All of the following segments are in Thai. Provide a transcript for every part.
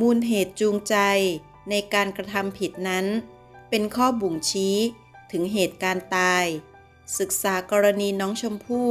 มูลเหตุจูงใจในการกระทำผิดนั้น เป็นข้อบ่งชี้ถึงเหตุการณ์ตาย ศึกษากรณีน้องชมพู่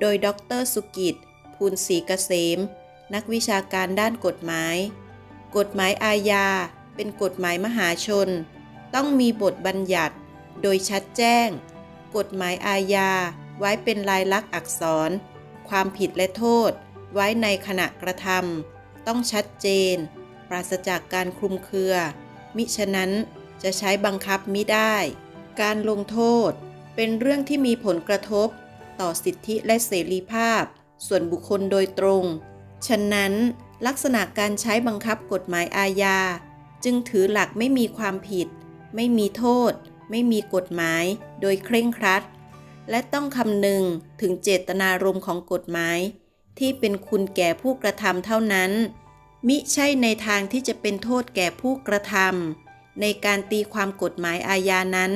โดยดรสุกิจ ภูลศรีเกษม นักวิชาการด้านกฎหมาย กฎหมายอาญา เป็นกฎหมายมหาชน ต้องมีบทบัญญัติ โดยชัดแจ้ง กฎหมายอาญาไว้เป็นลายลักษณ์อักษร ความผิดและโทษ ไว้ในขณะกระทำต้องชัดเจน ปราศจากการคลุมเครือ มิฉะนั้นจะใช้บังคับมิได้ การลงโทษเป็นเรื่องที่มีผลกระทบ ต่อสิทธิและเสรีภาพ ส่วนบุคคลโดยตรง ฉะนั้นลักษณะการใช้บังคับกฎหมายอาญา จึงถือหลักไม่มีความผิด ไม่มีโทษ ไม่มีกฎหมาย โดยเคร่งครัด และต้องคำนึงถึงเจตนารมณ์ของกฎหมาย ที่เป็นคุณแก่ผู้กระทำเท่านั้น มิใช่ในทางที่จะเป็นโทษแก่ผู้กระทำในการตีความกฎหมายอาญานั้น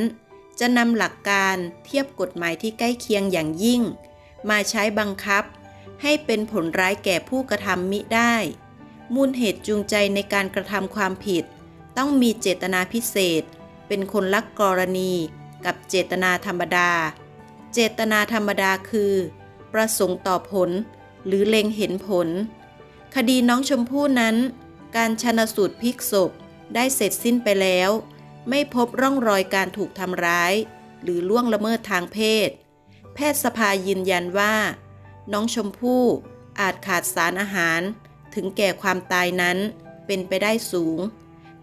จะนำหลักการเทียบกฎหมายที่ใกล้เคียงอย่างยิ่ง มาใช้บังคับ ให้เป็นผลร้ายแก่ผู้กระทำมิได้ มูลเหตุจูงใจในการกระทำความผิด ต้องมีเจตนาพิเศษ เป็นคนลักกรณี กับเจตนาธรรมดา เจตนาธรรมดาคือ ประสงค์ต่อผล หรือเล็งเห็นผล คดีน้องชมพู่นั้น การชนสูตรพลิกศพได้เสร็จสิ้นไปแล้ว ไม่พบร่องรอยการถูกทำร้าย หรือล่วงละเมิดทางเพศ แพทยสภายืนยันว่า น้องชมพู่อาจขาดสารอาหาร ถึงแก่ความตายนั้นเป็นไปได้สูง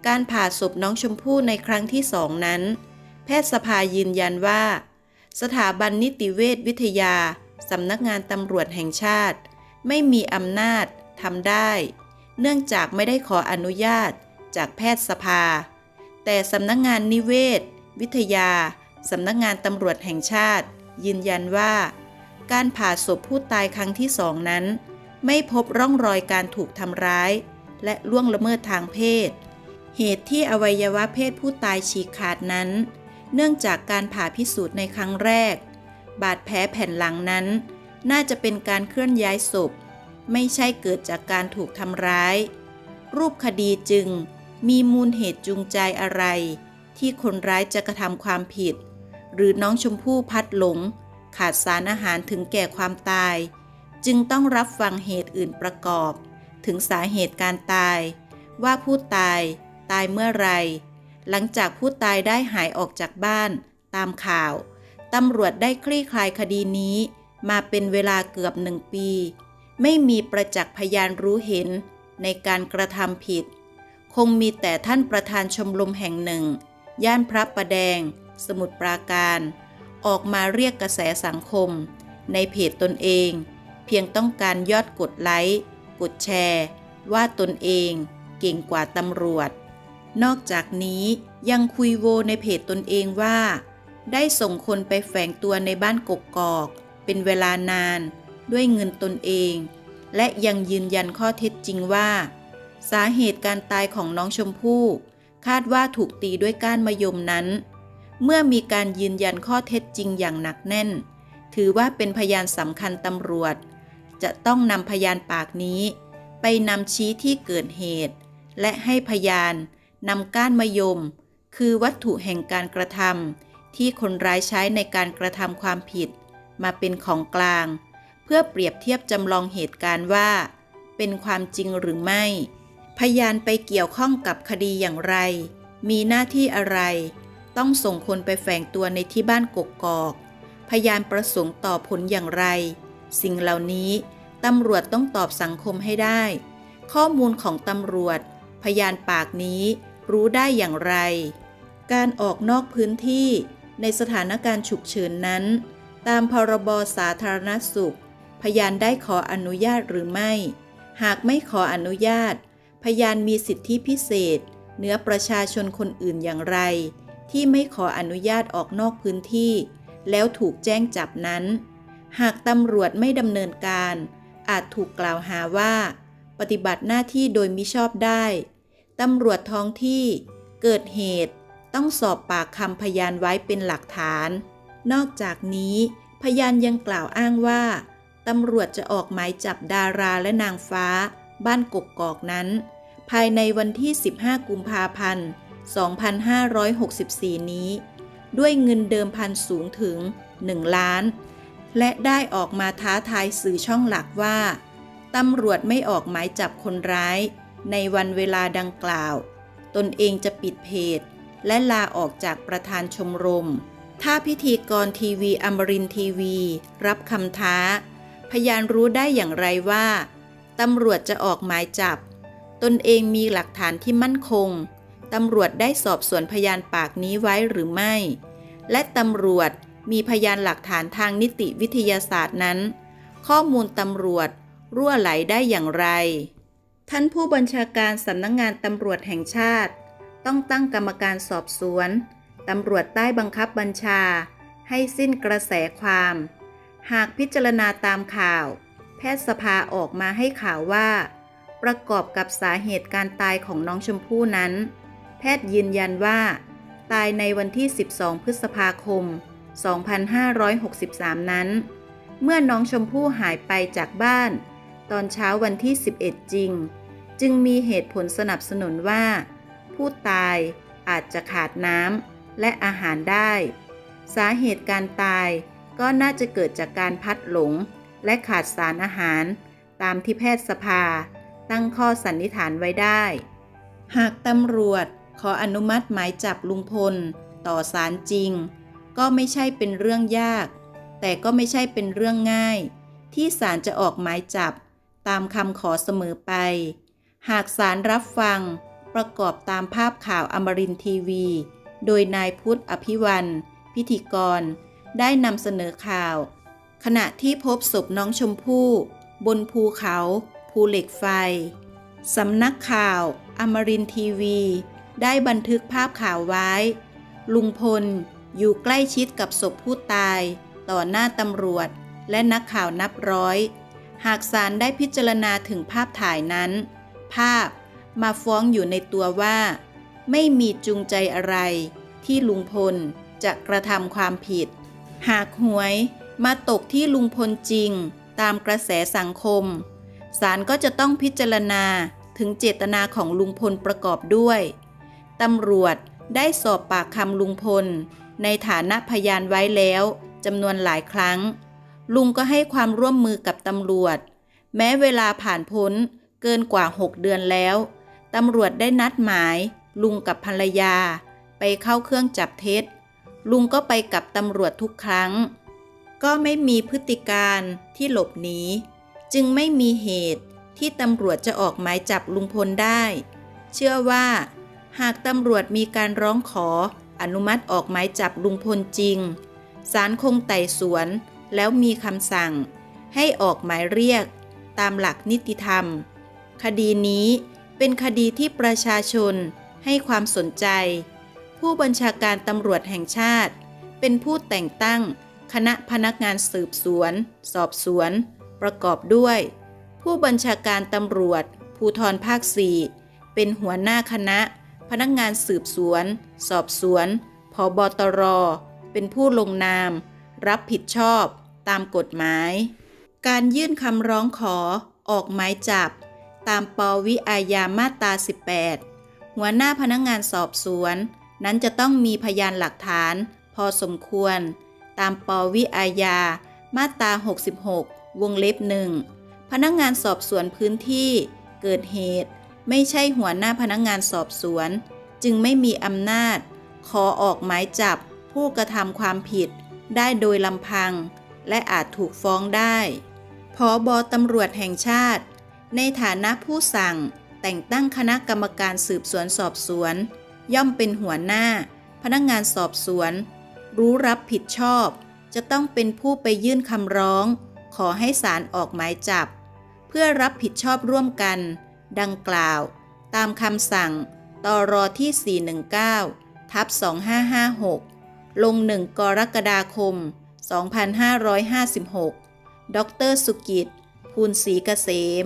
การผ่าศพน้องชมพู่ในครั้งที่สองนั้น แพทยสภายืนยันว่า สถาบันนิติเวชวิทยาสำนักงานตำรวจแห่งชาติ ไม่มีอำนาจ ทำได้ เนื่องจากไม่ได้ขออนุญาตจากแพทยสภา แต่สำนักงานนิเวศ วิทยา สำนักงานตำรวจแห่งชาติ ยืนยันว่า การผ่าศพผู้ตายครั้งที่สองนั้น ไม่พบร่องรอยการถูกทำร้าย และล่วงละเมิดทางเพศ เหตุที่อวัยวะเพศผู้ตายฉีกขาดนั้น เนื่องจากการผ่าพิสูจน์ในครั้งแรก บาดแผลแผ่นหลังนั้น น่าจะเป็นการเคลื่อนย้ายศพ ไม่ใช่เกิดจากการถูกทำร้าย รูปคดีจึงมีมูลเหตุจูงใจอะไร ที่คนร้ายจะกระทำความผิด หรือน้องชมพู่พัดหลง ขาดสารอาหารถึงแก่ความตาย จึงต้องรับฟังเหตุอื่นประกอบ ถึงสาเหตุการตาย ว่าผู้ตายตายเมื่อไร หลังจากผู้ตายได้หายออกจากบ้าน ตามข่าวตำรวจได้คลี่คลายคดีนี้ มาเป็นเวลาเกือบหนึ่งปี ไม่มีประจักษ์พยานรู้เห็นในการกระทำผิด คงมีแต่ท่านประธานชมรมแห่งหนึ่ง ย่านพระประแดง สมุทรปราการ ออกมาเรียกกระแสสังคม ในเพจตนเอง เพียงต้องการยอดกดไลค์ กดแชร์ ว่าตนเองเก่งกว่าตำรวจ นอกจากนี้ยังคุยโวในเพจตนเองว่า ได้ส่งคนไปแฝงตัวในบ้านกกอก เป็นเวลานาน ด้วยเงินตนเอง และยังยืนยันข้อเท็จจริงว่า สาเหตุการตายของน้องชมพู่คาดว่าถูกตีด้วยก้านมะยมนั้น เมื่อมีการยืนยันข้อเท็จจริงอย่างหนักแน่น ถือว่าเป็นพยานสำคัญตำรวจ จะต้องนำพยานปากนี้ ไปนำชี้ที่เกิดเหตุ และให้พยานนำก้านมะยม คือวัตถุแห่งการกระทำที่คนร้ายใช้ในการกระทำความผิด มาเป็นของกลาง พื่อเปรียบเทียบจำลองเหตุการณ์ว่า เป็นความจริงหรือไม่ พยานไปเกี่ยวข้องกับคดีอย่างไร มีหน้าที่อะไร ต้องส่งคนไปแฝงตัวในที่บ้านกกกอก พยานประสงค์ต่อผลอย่างไร สิ่งเหล่านี้ตำรวจต้องตอบสังคมให้ได้ ข้อมูลของตำรวจ พยานปากนี้รู้ได้อย่างไร การออกนอกพื้นที่ในสถานการณ์ฉุกเฉินนั้น ตามพรบสาธารณสุข พยานได้ขออนุญาตหรือไม่ หากไม่ขออนุญาต พยานมีสิทธิพิเศษ เหนือประชาชนคนอื่นอย่างไร ที่ไม่ขออนุญาตออกนอกพื้นที่ แล้วถูกแจ้งจับนั้น หากตำรวจไม่ดำเนินการ อาจถูกกล่าวหาว่า ปฏิบัติหน้าที่โดยมิชอบได้ตำรวจท้องที่ เกิดเหตุต้องสอบปากคำพยานไว้เป็นหลักฐาน นอกจากนี้ พยานยังกล่าวอ้างว่า ตำรวจจะออกหมายจับดาราและนางฟ้า บ้านกกกอกนั้น ภายในวันที่ 15 กุมภาพันธ์ 2564 นี้ ด้วยเงินเดิมพันสูงถึง 1 ล้าน และได้ออกมาท้าทายสื่อช่องหลักว่า ตำรวจไม่ออกหมายจับคนร้าย ในวันเวลาดังกล่าว ตนเองจะปิดเพจ และลาออกจากประธานชมรม ถ้าพิธีกรทีวีอมรินทีวี รับคำท้า พยานรู้ได้อย่างไรว่าตำรวจจะออกหมายจับ ตนเองมีหลักฐานที่มั่นคงตำรวจได้สอบสวนพยานปากนี้ไว้หรือไม่ และตำรวจมีพยานหลักฐานทางนิติวิทยาศาสตร์นั้น ข้อมูลตำรวจรั่วไหลได้อย่างไร ท่านผู้บัญชาการสำนักงงานตำรวจแห่งชาติ ต้องตั้งกรรมการสอบสวนตำรวจใต้บังคับบัญชา ให้สิ้นกระแสความ หากพิจารณาตามข่าว แพทยสภาออกมาให้ข่าวว่า ประกอบกับสาเหตุการตายของน้องชมพู่นั้น แพทย์ยืนยันว่า ตายในวันที่ 12 พฤษภาคม 2563 นั้น เมื่อน้องชมพู่หายไปจากบ้าน ตอนเช้าวันที่ 11 จริง จึงมีเหตุผลสนับสนุนว่า ผู้ตายอาจจะขาดน้ำและอาหารได้ สาเหตุการตาย ก็น่าจะเกิดจากการพัดหลง และขาดสารอาหาร ตามที่แพทยสภา ตั้งข้อสันนิษฐานไว้ได้ หากตำรวจขออนุมัติหมายจับลุงพล ต่อศาลจริง ก็ไม่ใช่เป็นเรื่องยาก แต่ก็ไม่ใช่เป็นเรื่องง่าย ที่ศาลจะออกหมายจับ ตามคำขอเสมอไป หากศาลรับฟังประกอบตามภาพข่าวอมรินทีวี โดยนายพุทธอภิวัน พิธีกร ได้นำเสนอข่าว ขณะที่พบศพน้องชมพู่ บนภูเขา ภูเหล็กไฟ สำนักข่าว อมรินทีวี ได้บันทึกภาพข่าวไว้ ลุงพลอยู่ใกล้ชิดกับศพผู้ตาย ต่อหน้าตำรวจ และนักข่าวนับร้อย หากศาลได้พิจารณาถึงภาพถ่ายนั้น ภาพมาฟ้องอยู่ในตัวว่า ไม่มีจูงใจอะไรที่ลุงพลจะกระทำความผิด หากหวยมาตกที่ลุงพลจริง ตามกระแสสังคม ศาลก็จะต้องพิจารณาถึงเจตนาของลุงพลประกอบด้วย ตำรวจได้สอบปากคำลุงพล ในฐานะพยานไว้แล้วจำนวนหลายครั้ง ลุงก็ให้ความร่วมมือกับตำรวจ แม้เวลาผ่านพ้นเกินกว่า 6 เดือนแล้ว ตำรวจได้นัดหมาย ลุงกับภรรยา ไปเข้าเครื่องจับเท็จ ลุงก็ไปกับตำรวจทุกครั้ง ก็ไม่มีพฤติการที่หลบหนี จึงไม่มีเหตุที่ตำรวจจะออกหมายจับลุงพลได้ เชื่อว่า หากตำรวจมีการร้องขออนุมัติออกหมายจับลุงพลจริง ศาลคงไต่สวน แล้วมีคำสั่ง ให้ออกหมายเรียก ตามหลักนิติธรรม คดีนี้เป็นคดีที่ประชาชนให้ความสนใจ ผู้บัญชาการตำรวจแห่งชาติ เป็นผู้แต่งตั้ง คณะพนักงานสืบสวน สอบสวน ประกอบด้วย ผู้บัญชาการตำรวจ ภูธรภาค4เป็นหัวหน้าคณะ พนักงานสืบสวน สอบสวนพบตร เป็นผู้ลงนาม รับผิดชอบตามกฎหมาย การยื่นคำร้องขอออกหมายจับ ตามปวิอาญามาตรา 18 หัวหน้าพนักงานสอบสวน นั้นจะต้องมีพยานหลักฐาน พอสมควร ตามปวิอาญา มาตรา 66 วงเล็บหนึ่งพนักงานสอบสวนพื้นที่ เกิดเหตุ ไม่ใช่หัวหน้าพนักงานสอบสวน จึงไม่มีอำนาจ ขอออกหมายจับผู้กระทำความผิด ได้โดยลำพัง และอาจถูกฟ้องได้พอบอตำรวจแห่งชาติ ในฐานะผู้สั่งแต่งตั้งคณะกรรมการสืบสวนสอบสวน ย่อมเป็นหัวหน้า พนักงานสอบสวน รู้รับผิดชอบ จะต้องเป็นผู้ไปยื่นคำร้อง ขอให้ศาลออกหมายจับ เพื่อรับผิดชอบร่วมกัน ดังกล่าว ตามคำสั่งตรอที่ 419 ทับ 2556 ลง 1 กรกฎาคม 2556 ดรสุกิจ ภูลศรีเกษม